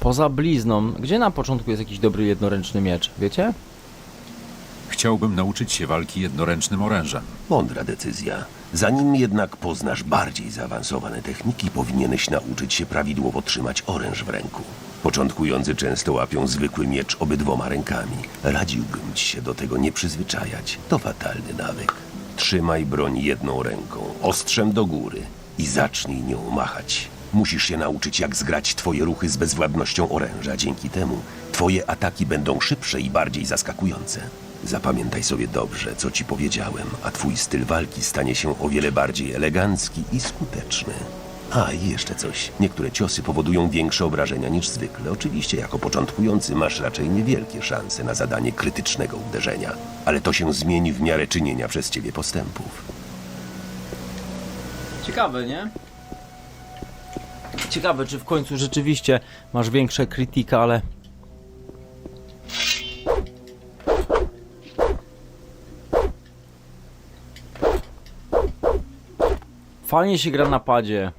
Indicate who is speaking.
Speaker 1: Poza blizną, gdzie na początku jest jakiś dobry jednoręczny miecz, wiecie?
Speaker 2: Chciałbym nauczyć się walki jednoręcznym orężem.
Speaker 3: Mądra decyzja. Zanim jednak poznasz bardziej zaawansowane techniki, powinieneś nauczyć się prawidłowo trzymać oręż w ręku. Początkujący często łapią zwykły miecz obydwoma rękami. Radziłbym ci się do tego nie przyzwyczajać. To fatalny nawyk. Trzymaj broń jedną ręką, ostrzem do góry i zacznij nią machać. Musisz się nauczyć, jak zgrać twoje ruchy z bezwładnością oręża. Dzięki temu twoje ataki będą szybsze i bardziej zaskakujące. Zapamiętaj sobie dobrze, co ci powiedziałem, a twój styl walki stanie się o wiele bardziej elegancki i skuteczny. A i jeszcze coś. Niektóre ciosy powodują większe obrażenia niż zwykle. Oczywiście, jako początkujący masz raczej niewielkie szanse na zadanie krytycznego uderzenia, ale to się zmieni w miarę czynienia przez ciebie postępów.
Speaker 1: Ciekawe, nie? Ciekawe, czy w końcu rzeczywiście masz większe krytyka, ale... Fajnie się gra na padzie.